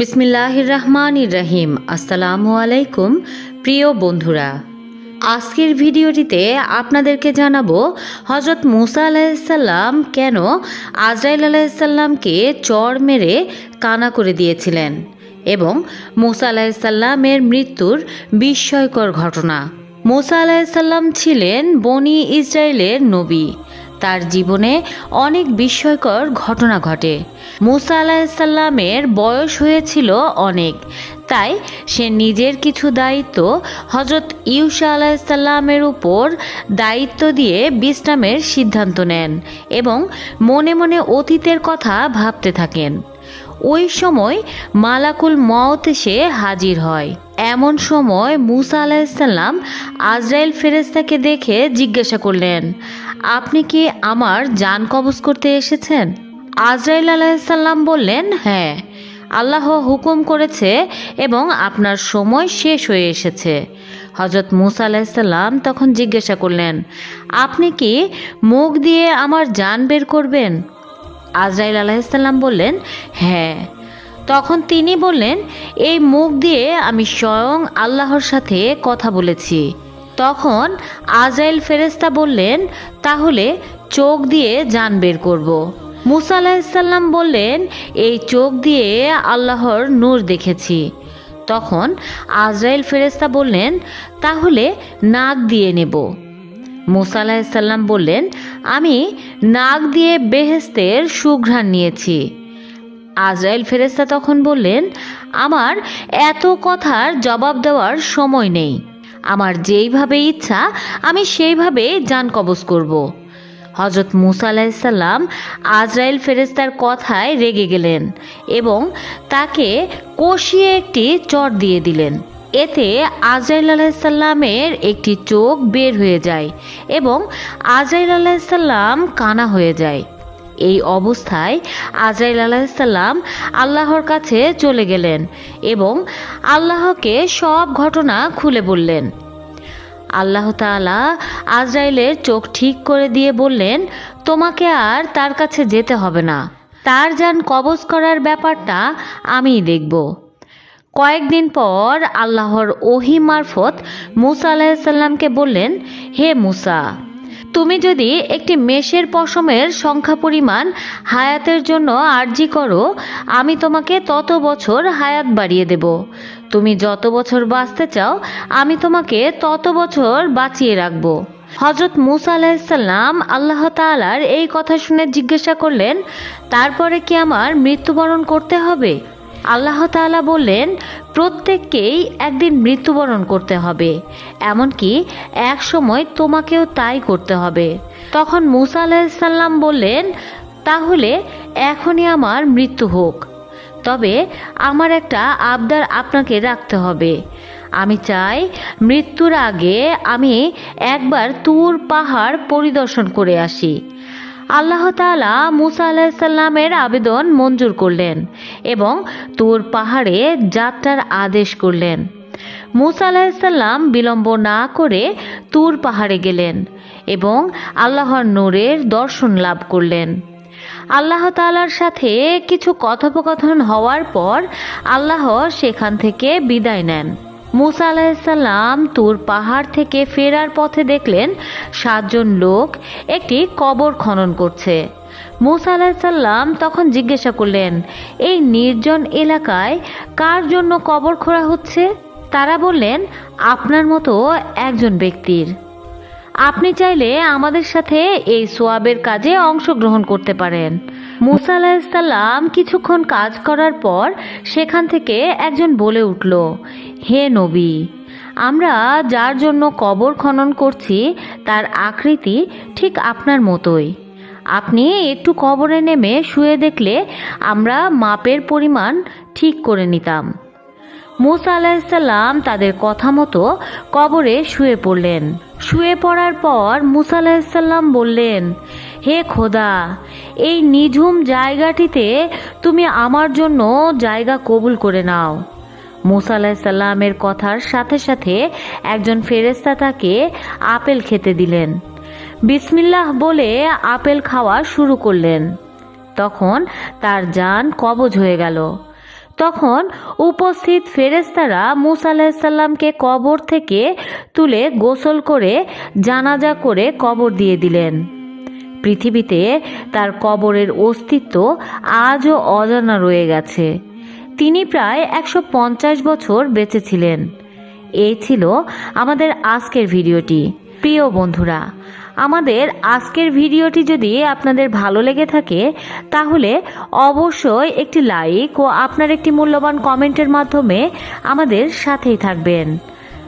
বিসমিল্লাহির রহমান রহিম আসসালামু আলাইকুম, প্রিয় বন্ধুরা। আজকের ভিডিওটিতে আপনাদেরকে জানাব হজরত মুসা আলাইসাল্লাম কেন আজরাইল আলাইসাল্লামকে চর মেরে কানা করে দিয়েছিলেন এবং মুসা আলাইসাল্লামের মৃত্যুর বিস্ময়কর ঘটনা। মুসা আলাইসাল্লাম ছিলেন বনি ইসরায়েলের নবী। তার জীবনে অনেক বিস্ময়কর ঘটনা ঘটে। মুসা আলাহিসাল্লামের বয়স হয়েছিল অনেক, তাই সে নিজের কিছু দায়িত্ব হজরত ইউসা আলাহিসাল্লামের উপর দায়িত্ব দিয়ে বিশ্রামের সিদ্ধান্ত নেন এবং মনে মনে অতীতের কথা ভাবতে থাকেন। ওই সময় মালাকুল মওত এসে হাজির হয়। এমন সময় মুসা আলাহিসাল্লাম আজরাইল ফেরেস্তাকে দেখে জিজ্ঞাসা করলেন আপনি কি আমার যান কবজ করতে এসেছেন? আজরাইল আলাহিসাল্লাম বললেন হ্যাঁ আল্লাহ হুকুম করেছে এবং আপনার সময় শেষ হয়ে এসেছে। হজরত মুসা আলাহিসাল্লাম তখন জিজ্ঞাসা করলেন, আপনি কি মুখ দিয়ে আমার যান বের করবেন? আজরাইল আলাহিসাল্লাম বললেন হ্যাঁ। তখন তিনি বললেন, এই মুখ দিয়ে আমি স্বয়ং আল্লাহর সাথে কথা বলেছি। তখন আজরাইল ফেরেস্তা বললেন, তাহলে চোখ দিয়ে যান বের করব। মুসা আলাহিসাল্লাম বললেন, এই চোখ দিয়ে আল্লাহর নূর দেখেছি। তখন আজরাইল ফেরেস্তা বললেন, তাহলে নাক দিয়ে নেব। মুসা আলাহিসাল্লাম বললেন, আমি নাক দিয়ে বেহেস্তের সুঘ্রাণ নিয়েছি। আজরাইল ফেরেস্তা তখন বললেন, আমার এত কথার জবাব দেওয়ার সময় নেই। আমার যেইভাবে ইচ্ছা, আমি সেইভাবে যান কবজ করব। হজরত মুসা আলাহিসাল্লাম আজরাইল ফেরেস্তার কথায় রেগে গেলেন এবং তাকে কষিয়ে একটি চট দিয়ে দিলেন। এতে আজরাইল আলাহিসাল্লামের একটি চোখ বের হয়ে যায় এবং আজরাইল আলাহিসাল্লাম কানা হয়ে যায়। এই অবস্থায় আজরাইল আলাহিসাল্লাম আল্লাহর কাছে চলে গেলেন এবং আল্লাহকে সব ঘটনা খুলে বললেন। আল্লাহ তালা আজরাইলের চোখ ঠিক করে দিয়ে বললেন, তোমাকে আর তার কাছে যেতে হবে না। তার যান কবজ করার ব্যাপারটা আমিই দেখব। কয়েকদিন পর আল্লাহর ওহি মারফত মুসা আলাহিসাল্লামকে বললেন, হে মুসা তুমি যদি একটি মেষের পশমের সংখ্যা পরিমাণ হায়াতের জন্য আর্জি করো, আমি তোমাকে তত বছর হায়াত বাড়িয়ে দেব। তুমি যত বছর বাঁচতে চাও, আমি তোমাকে তত বছর বাঁচিয়ে রাখব। হজরত মুসা আলাহিসাল্লাম আল্লাহ তালার এই কথা শুনে জিজ্ঞাসা করলেন, তারপরে কি আমার মৃত্যুবরণ করতে হবে? আল্লাহ তাআলা বললেন, প্রত্যেককেই একদিন মৃত্যুবরণ করতে হবে। এমনকি এক সময় তোমাকেও তাই করতে হবে। তখন মুসা আলাহিসাল্লাম বললেন, তাহলে এখনই আমার মৃত্যু হোক। তবে আমার একটা আবদার আপনাকে রাখতে হবে। আমি চাই মৃত্যুর আগে আমি একবার তুর পাহাড় পরিদর্শন করে আসি। আল্লাহ তালা মুসা আলাহিসাল্লামের আবেদন মঞ্জুর করলেন এবং তুর পাহাড়ে যাত্রার আদেশ করলেন। মুসা আলাহিসাল্লাম বিলম্ব না করে তুর পাহাড়ে গেলেন এবং আল্লাহর নূরের দর্শন লাভ করলেন। আল্লাহ তালার সাথে কিছু কথোপকথন হওয়ার পর আল্লাহ সেখান থেকে বিদায় নেন। মুসা আলাহিসাল্লাম তুর পাহাড় থেকে ফেরার পথে দেখলেন সাতজন লোক একটি কবর খনন করছে। মুসা আলাহিসাল্লাম তখন জিজ্ঞাসা করলেন, এই নির্জন এলাকায় কার জন্য কবর খোঁড়া হচ্ছে? তারা বললেন, আপনার মতো একজন ব্যক্তির। আপনি চাইলে আমাদের সাথে এই সোয়াবের কাজে অংশগ্রহণ করতে পারেন। মুসা আলাহিসাল্লাম কিছুক্ষণ কাজ করার পর সেখান থেকে একজন বলে উঠল, হে নবী, আমরা যার জন্য কবর খনন করছি, তার আকৃতি ঠিক আপনার মতোই। আপনি একটু কবরে নেমে শুয়ে দেখলে আমরা মাপের পরিমাণ ঠিক করে নিতাম। মুসা আলাহিসাল্লাম তাদের কথা মতো কবরে শুয়ে পড়লেন। শুয়ে পড়ার পর মুসা আলাহিসাল্লাম বললেন, হে খোদা এই নিঝুম জায়গাটিতে তুমি আমার জন্য জায়গা কবুল করে নাও। মুসা আলাহিসাল্লামের কথার সাথে সাথে একজন ফেরেস্তা তাকে আপেল খেতে দিলেন। বিসমিল্লাহ বলে আপেল খাওয়া শুরু করলেন। তখন তার যান কবজ হয়ে গেল। তখন উপস্থিত ফেরেস্তারা মুসা কবর থেকে তুলে গোসল করে জানাজা করে কবর দিয়ে দিলেন। পৃথিবীতে তার কবরের অস্তিত্ব আজও অজানা রয়ে গেছে। তিনি প্রায় একশো পঞ্চাশ বছর বেঁচে ছিলেন। এই ছিল আমাদের আজকের ভিডিওটি। প্রিয় বন্ধুরা, আমাদের আজকের ভিডিওটি যদি আপনাদের ভালো লেগে থাকে, তাহলে অবশ্যই একটি লাইক ও আপনার একটি মূল্যবান কমেন্টের মাধ্যমে আমাদের সাথেই থাকবেন।